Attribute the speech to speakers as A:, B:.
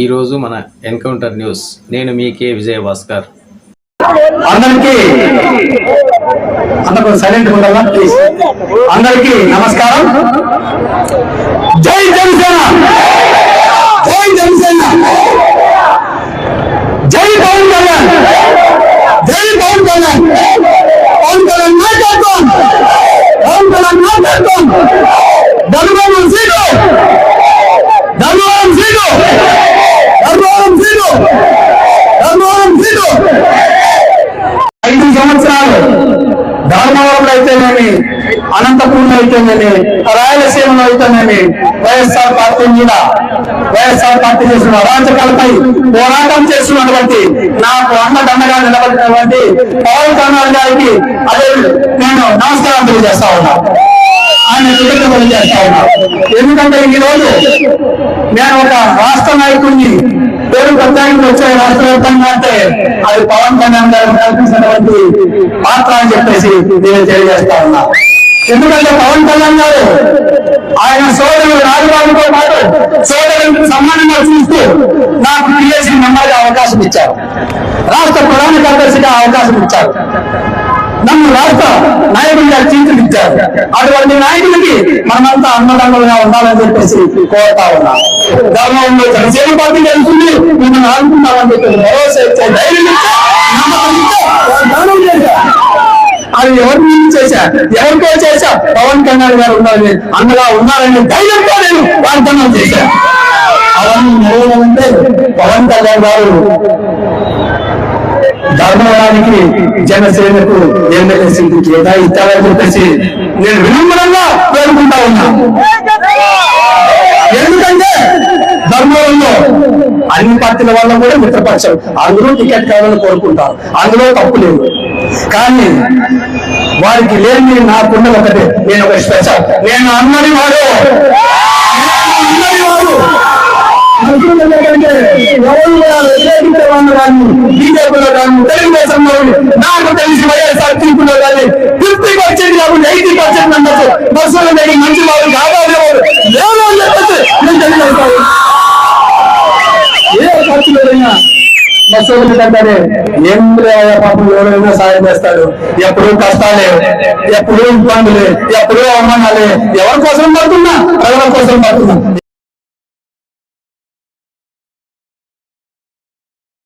A: ఈరోజు మన encounter news. నేను మీ కే. విజయ భాస్కర్
B: అందరికీ అందరూ సైలెంట్ ఉండాలా? ప్లీజ్ అందరికీ నమస్కారం. జై జనసేన! జై జనసేన! జై పవన్ కళ్యాణ్! జై పవన్ కళ్యాణ్ పవన్ కళ్యాణ్ నాయకత్వం పవన్ కళ్యాణ్ నాయకత్వం Dharmavaram seat Dharmavaram seat Dharmavaram seat Dharmavaram seat ఐదు సంవత్సరాలు ధర్మవరంలో అయితేనేమి అనంతపురంలో అయితేనేమి రాయలసీమలో అయితేనేమి వైఎస్ఆర్ పార్టీ మీద వైఎస్ఆర్ పార్టీ చేసిన అరాచకాలపై పోరాటం చేస్తున్నటువంటి నాకు అండదండగా నిలబడినటువంటి పవన్ కళ్యాణ్ గారికి అదే నేను నమస్కారం తెలియజేస్తా ఉన్నాను ఆయన కృతజ్ఞతలు చేస్తా ఉన్నా. ఎందుకంటే ఈరోజు నేను ఒక రాష్ట్ర నాయకుడిని పేరు ప్రత్యేకంగా వచ్చే రాష్ట్ర వ్యాప్తంగా అంటే అది పవన్ కళ్యాణ్ గారు కల్పించినటువంటి పాత్ర అని చెప్పేసి నేను తెలియజేస్తా ఉన్నా. ఎందుకంటే పవన్ కళ్యాణ్ గారు ఆయన సోదరుడు రాజుబాబుతో పాటు సోదరులకు సమానంగా చూస్తూ నాకు పిఎస్సీ మెంబర్గా అవకాశం ఇచ్చారు. రాష్ట్ర ప్రధాన కార్యదర్శిగా అవకాశం ఇచ్చారు. నన్ను రాష్ట్ర నాయకుడిగా తీర్చిదిద్దారు అటువంటి నాయకుడికి మనమంతా అన్నదండలుగా ఉండాలని చెప్పేసి కోరుతా ఉన్నా. ధర్మంలో జనసేన పార్టీ తెలుస్తుంది మిమ్మల్ని ఆడుకుంటామని చెప్పేసి భరోసా ఇచ్చే ధైర్యం అది ఎవరి నుంచి చేశా ఎవరికో చేశా పవన్ కళ్యాణ్ గారు ఉండాలి అండగా ఉన్నారని ధైర్యంతో నేను వాగ్దానం చేశాను. అవన్నీ నెరవేరాలంటే పవన్ కళ్యాణ్ గారు ధర్మవరానికి జనసేనకు ఎమ్మెల్యే సీటు కేటాయిస్తారని చెప్పేసి నేను వినమ్రంగా వేడుకుంటా ఉన్నా. ఎందుకంటే ధర్మవరంలో అన్ని పార్టీల వల్ల కూడా మిత్రపక్షం. అందరూ టికెట్ కావాలని కోరుకుంటారు అందులో తప్పు లేదు. కానీ వారికి లేని నాకున్న ఒకటే. నేను ఒక స్పెషల్. నేను అన్నది వాడు. అన్నది వాడు. ఎవరు కూడా వ్యతిరేకించే వాళ్ళు కానీ బీజేపీలో కానీ తెలుగుదేశంలో నాకు తెలిసి వైఎస్ఆర్ తీర్పులో కానీ ఫిఫ్టీ పర్సెంట్ కాకుండా ఎయిటీ పర్సెంట్ మెంబర్స్ బస్సుల దగ్గర మంచి వాళ్ళు కావాలి లేదు అని చెప్పేసి నేను తెలియజేస్తాను ఏ ఖర్చు లేదైనా బస్సులు కంటే ఏం లేదా పాపం ఎవరైనా సాయం చేస్తాడు ఎప్పుడూ కష్టాలే ఎప్పుడూ ఇబ్బందులే ఎప్పుడూ అవమానాలే ఎవరి కోసం పడుతున్నా? ప్రజల కోసం పడుతున్నా?